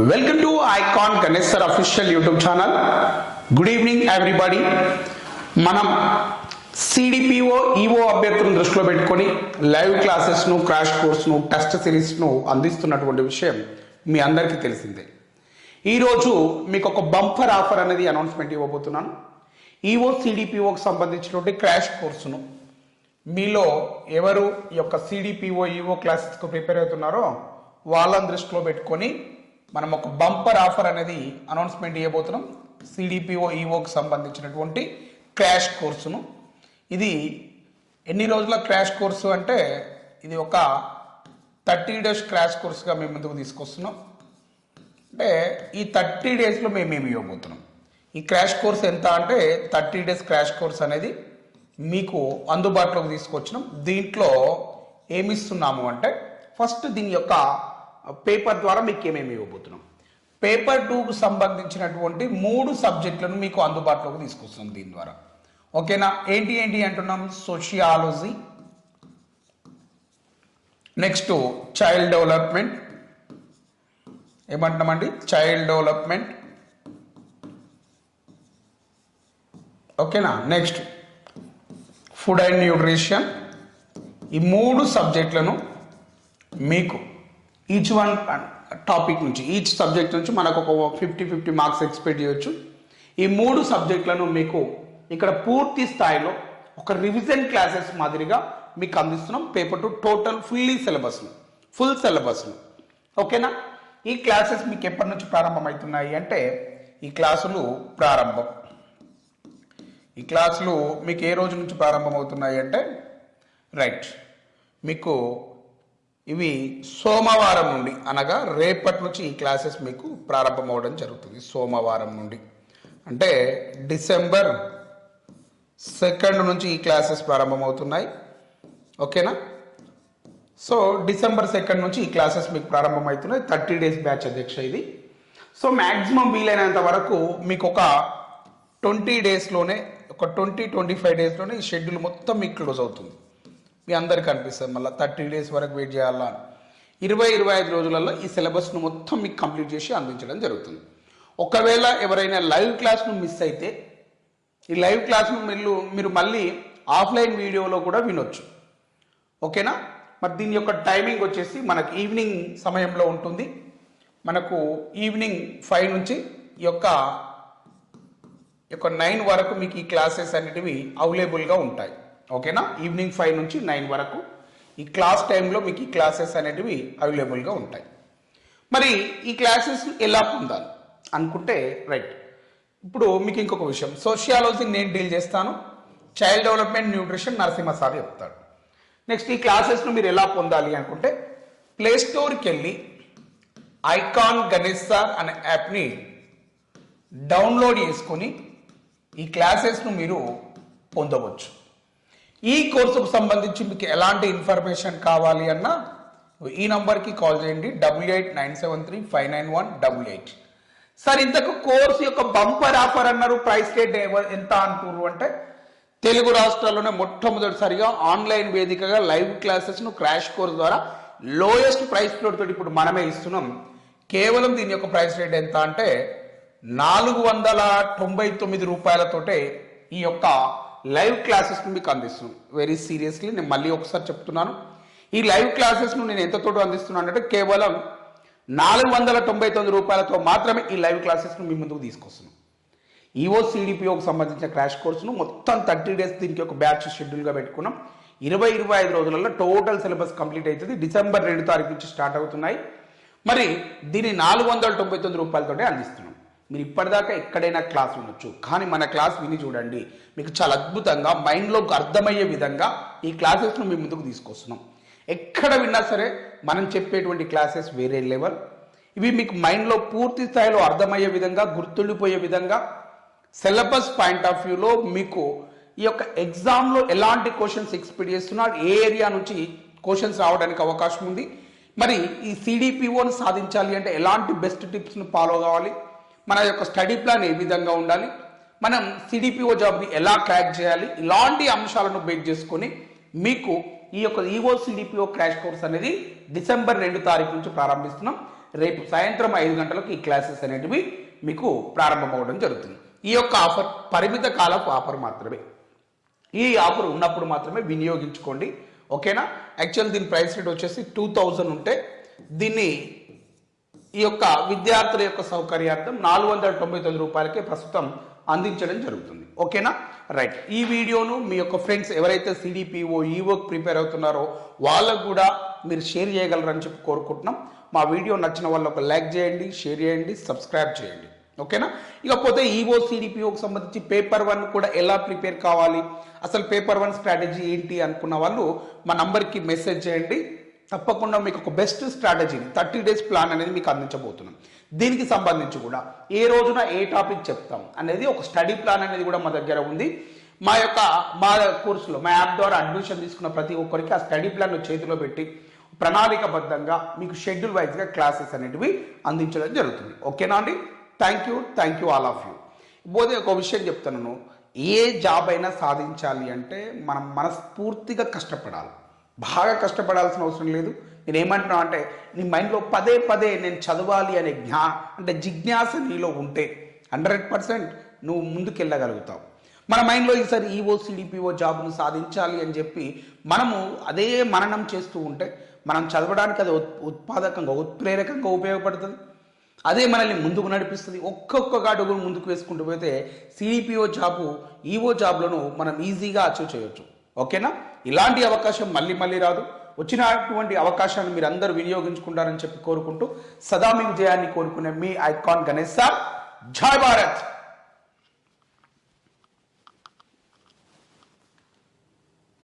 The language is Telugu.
Welcome to icon Ganesh sir official YouTube channel good evening everybody మనం సిడిపిఓ ఈఓ అభ్యర్థులను దృష్టిలో పెట్టుకొని లైవ్ క్లాసెస్ను క్రాష్ కోర్స్ను టెస్ట్ సిరీస్ను అందిస్తున్నటువంటి విషయం మీ అందరికీ తెలిసిందే. ఈరోజు మీకు ఒక బంపర్ ఆఫర్ అనేది అనౌన్స్మెంట్ ఇవ్వబోతున్నాను. ఈఓ సిడిపిఓకి సంబంధించినటువంటి క్రాష్ కోర్సును మీలో ఎవరు ఈ యొక్క సిడిపిఓ ఈఓ క్లాసెస్కు ప్రిపేర్ అవుతున్నారో వాళ్ళని దృష్టిలో పెట్టుకొని మనం ఒక బంపర్ ఆఫర్ అనేది అనౌన్స్మెంట్ ఇవ్వబోతున్నాం. సిడిపిఓ ఈఓకి సంబంధించినటువంటి క్రాష్ కోర్సును. ఇది ఎన్ని రోజుల క్రాష్ కోర్సు అంటే ఇది ఒక థర్టీ డేస్ క్రాష్ కోర్సుగా మేము ముందుకు తీసుకొస్తున్నాం. అంటే ఈ థర్టీ డేస్లో మేము ఏమి ఇవ్వబోతున్నాం? ఈ క్రాష్ కోర్స్ ఎంత అంటే థర్టీ డేస్ క్రాష్ కోర్స్ అనేది మీకు అందుబాటులోకి తీసుకొచ్చినాం. దీంట్లో ఏమిస్తున్నాము అంటే ఫస్ట్ దీని యొక్క పేపర్ ద్వారా మీకు ఏమేమి ఇవ్వబోతున్నాం? పేపర్ టూకు సంబంధించినటువంటి మూడు సబ్జెక్టులను మీకు అందుబాటులోకి తీసుకొస్తున్నాం దీని ద్వారా. ఓకేనా? ఏంటి ఏంటి అంటున్నాం? Sociology. Next child development. ఏమంటున్నామండి? Child development. ఓకేనా? Next food and nutrition. ఈ మూడు సబ్జెక్టులను మీకు ఈచ్ వన్ టాపిక్ నుంచి ఈచ్ సబ్జెక్ట్ నుంచి మనకు ఒక ఫిఫ్టీ ఫిఫ్టీ మార్క్స్ ఎక్స్పెక్ట్ చేయొచ్చు. ఈ మూడు సబ్జెక్టులను మీకు ఇక్కడ పూర్తి స్థాయిలో ఒక రివిజన్ క్లాసెస్ మాదిరిగా మీకు అందిస్తున్నాం. పేపర్ టు టోటల్ ఫుల్లీ సిలబస్ను ఫుల్ సిలబస్ను ఓకేనా ఈ క్లాసెస్ మీకు ఎప్పటి నుంచి ప్రారంభమవుతున్నాయి అంటే ఈ క్లాసులు ప్రారంభం. ఈ క్లాసులు మీకు ఏ రోజు నుంచి ప్రారంభమవుతున్నాయి అంటే రైట్ మీకు ఇవి సోమవారం నుండి అనగా రేపటి నుంచి ఈ క్లాసెస్ మీకు ప్రారంభమవడం జరుగుతుంది సోమవారం నుండి. అంటే డిసెంబర్ సెకండ్ నుంచి ఈ క్లాసెస్ ప్రారంభమవుతున్నాయి. ఓకేనా? సో డిసెంబర్ సెకండ్ నుంచి ఈ క్లాసెస్ మీకు ప్రారంభమవుతున్నాయి. థర్టీ డేస్ బ్యాచ్ అధ్యక్ష ఇది. సో మ్యాక్సిమం వీలైనంత వరకు మీకు ఒక ట్వంటీ డేస్లోనే ఒక ట్వంటీ ట్వంటీ ఫైవ్ డేస్లోనే ఈ షెడ్యూల్ మొత్తం మీకు క్లోజ్ అవుతుంది. మీ అందరికి అనిపిస్తుంది. మళ్ళీ థర్టీ డేస్ వరకు వెయిట్ చేయాలా అని. ఇరవై ఇరవై ఐదు రోజులలో ఈ సిలబస్ను మొత్తం మీకు కంప్లీట్ చేసి అందించడం జరుగుతుంది. ఒకవేళ ఎవరైనా లైవ్ క్లాస్ను మిస్ అయితే ఈ లైవ్ క్లాస్ను మీరు మీరు మళ్ళీ ఆఫ్లైన్ వీడియోలో కూడా వినొచ్చు. ఓకేనా? మరి దీని యొక్క టైమింగ్ వచ్చేసి మనకు ఈవినింగ్ సమయంలో ఉంటుంది. మనకు ఈవినింగ్ ఫైవ్ నుంచి ఈ యొక్క ఈ యొక్క నైన్ వరకు మీకు ఈ క్లాసెస్ అనేటివి అవైలబుల్గా ఉంటాయి. ఓకేనా? ఈవినింగ్ ఫైవ్ నుంచి నైన్ వరకు. ఈ క్లాస్ టైంలో మీకు ఈ క్లాసెస్ అనేటివి అవైలబుల్గా ఉంటాయి. మరి ఈ క్లాసెస్ ఎలా పొందాలి? అనుకుంటే రైట్ ఇప్పుడు మీకు ఇంకొక విషయం. సోషియాలజీ నేను డీల్ చేస్తాను. Child development nutrition Narasimha sir చెప్తాడు. నెక్స్ట్ ఈ క్లాసెస్ను మీరు ఎలా పొందాలి అనుకుంటే ప్లే స్టోర్కి వెళ్ళి ఐకాన్ గణేష్ సార్ అనే యాప్ని డౌన్లోడ్ చేసుకొని ఈ క్లాసెస్ను మీరు పొందవచ్చు. ఈ కోర్సుకు సంబంధించి మీకు ఎలాంటి ఇన్ఫర్మేషన్ కావాలి అన్నా ఈ నంబర్కి కాల్ చేయండి. Double eight nine seven three five nine one double eight. Sir ఇంతకు కోర్సు యొక్క బంపర్ ఆఫర్ అన్నారు. ప్రైస్ రేట్ ఎంత అంటున్నారు అంటే తెలుగు రాష్ట్రాల్లోనే మొట్టమొదటిసారిగా ఆన్లైన్ వేదికగా లైవ్ క్లాసెస్ను క్రాష్ కోర్స్ ద్వారా లోయెస్ట్ ప్రైస్ తోటి ఇప్పుడు మనమే ఇస్తున్నాం. కేవలం దీని యొక్క ప్రైస్ రేట్ ఎంత అంటే నాలుగు వందల తొంభై తొమ్మిది రూపాయలతోటే ఈ యొక్క లైవ్ క్లాసెస్ను మీకు అందిస్తున్నాను వెరీ సీరియస్లీ నేను మళ్ళీ ఒకసారి చెప్తున్నాను. ఈ లైవ్ క్లాసెస్ను నేను ఎంతతో అందిస్తున్నాను అంటే కేవలం నాలుగు వందల తొంభై తొమ్మిది రూపాయలతో మాత్రమే ఈ లైవ్ క్లాసెస్ను మీ ముందుకు తీసుకొస్తున్నాను ఈఓ సిడిపిఓకి సంబంధించిన క్రాష్ కోర్సును మొత్తం థర్టీ డేస్ దీనికి ఒక బ్యాచ్ షెడ్యూల్గా పెట్టుకున్నాం. ఇరవై ఇరవై ఐదు రోజులలో టోటల్ సిలబస్ కంప్లీట్ అవుతుంది డిసెంబర్ రెండు తారీఖు నుంచి స్టార్ట్ అవుతున్నాయి. మరి దీన్ని నాలుగు వందల తొంభై తొమ్మిది రూపాయలతోనే అందిస్తున్నాం. మీరు ఇప్పటిదాకా ఎక్కడైనా క్లాస్ వినొచ్చు కానీ మన క్లాస్ విని చూడండి. మీకు చాలా అద్భుతంగా మైండ్లోకి అర్థమయ్యే విధంగా ఈ క్లాసెస్ను మేము ముందుకు తీసుకొస్తున్నాం. ఎక్కడ విన్నా సరే మనం చెప్పేటువంటి క్లాసెస్ వేరే లెవెల్. ఇవి మీకు మైండ్లో పూర్తి స్థాయిలో అర్థమయ్యే విధంగా గుర్తుండిపోయే విధంగా సిలబస్ పాయింట్ ఆఫ్ వ్యూలో మీకు ఈ యొక్క ఎగ్జామ్లో ఎలాంటి క్వశ్చన్స్ ఎక్స్పెక్ట్ చేస్తున్నారు ఏ ఏరియా నుంచి క్వశ్చన్స్ రావడానికి అవకాశం ఉంది. మరి ఈ సిడిపిఓని సాధించాలి అంటే ఎలాంటి బెస్ట్ టిప్స్ను ఫాలో కావాలి? మన యొక్క స్టడీ ప్లాన్ ఏ విధంగా ఉండాలి? మనం సిడిపిఓ జాబ్ని ఎలా క్రాక్ చేయాలి? ఇలాంటి అంశాలను బేట్ చేసుకొని మీకు ఈ యొక్క ఈఓ సిడిపిఓ క్రాష్ కోర్స్ అనేది డిసెంబర్ రెండు తారీఖు నుంచి ప్రారంభిస్తున్నాం. రేపు సాయంత్రం ఐదు గంటలకు ఈ క్లాసెస్ అనేటివి మీకు ప్రారంభమవడం జరుగుతుంది. ఈ యొక్క ఆఫర్ పరిమిత కాలపు ఆఫర్ మాత్రమే. ఈ ఆఫర్ ఉన్నప్పుడు మాత్రమే వినియోగించుకోండి. ఓకేనా? యాక్చువల్ దీని ప్రైస్ రేట్ వచ్చేసి టూ థౌజండ్ ఉంటే దీన్ని ఈ యొక్క విద్యార్థుల యొక్క సౌకర్యార్థం నాలుగు వందల తొంభై తొమ్మిది రూపాయలకే ప్రస్తుతం అందించడం జరుగుతుంది. ఓకేనా? రైట్. ఈ వీడియోను మీ యొక్క ఫ్రెండ్స్ ఎవరైతే సిడిపిఓ ఈవోకి ప్రిపేర్ అవుతున్నారో వాళ్ళకు కూడా మీరు షేర్ చేయగలరని చెప్పి కోరుకుంటున్నాం. మా వీడియో నచ్చిన వాళ్ళు ఒక లైక్ చేయండి షేర్ చేయండి సబ్స్క్రైబ్ చేయండి. ఓకేనా? ఇకపోతే ఈవో సిడిపిఓకి సంబంధించి పేపర్ వన్ కూడా ఎలా ప్రిపేర్ కావాలి అసలు పేపర్ వన్ స్ట్రాటజీ ఏంటి అనుకున్న వాళ్ళు మా నంబర్కి మెసేజ్ చేయండి. తప్పకుండా మీకు ఒక బెస్ట్ స్ట్రాటజీని థర్టీ డేస్ ప్లాన్ అనేది మీకు అందించబోతున్నాం. దీనికి సంబంధించి కూడా ఏ రోజున ఏ టాపిక్ చెప్తాం అనేది ఒక స్టడీ ప్లాన్ అనేది కూడా మా దగ్గర ఉంది. మా యొక్క మా కోర్సులో మా యాప్ ద్వారా అడ్మిషన్ తీసుకున్న ప్రతి ఒక్కరికి ఆ స్టడీ ప్లాన్ చేతిలో పెట్టి ప్రణాళికబద్ధంగా మీకు షెడ్యూల్ వైజ్గా క్లాసెస్ అనేటివి అందించడం జరుగుతుంది. ఓకేనా అండి? Thank you thank you all of you పోతే ఒక విషయం చెప్తాను. ఏ జాబ్ అయినా సాధించాలి అంటే మనం మనస్ఫూర్తిగా కష్టపడాలి. బాగా కష్టపడాల్సిన అవసరం లేదు. నేను ఏమంటున్నా అంటే నీ మైండ్లో పదే పదే నేను చదవాలి అనే జ్ఞా అంటే జిజ్ఞాస నీలో ఉంటే హండ్రెడ్ పర్సెంట్ నువ్వు ముందుకెళ్ళగలుగుతావు. మన మైండ్లో ఈసారి ఈఓ సిడిపిఓ జాబ్ను సాధించాలి అని చెప్పి మనము అదే మననం చేస్తూ ఉంటే మనం చదవడానికి అది ఉత్- ఉత్పాదకంగా ఉత్ప్రేరకంగా ఉపయోగపడుతుంది. అదే మనల్ని ముందుకు నడిపిస్తుంది. ఒక్కొక్క అడుగు ముందుకు వేసుకుంటూ పోతే సిడిపిఓ జాబు ఈఓ జాబ్లను మనం ఈజీగా అచీవ్ చేయొచ్చు. ఓకేనా? ఇలాంటి అవకాశం మళ్ళీ మళ్ళీ రాదు. వచ్చినటువంటి అవకాశాన్ని మీరు అందరూ వినియోగించుకుంటారని చెప్పి కోరుకుంటూ సదా మీ విజయాన్ని కోరుకునే మీ ఐకాన్ గణేష్ సార్. జై భారత్!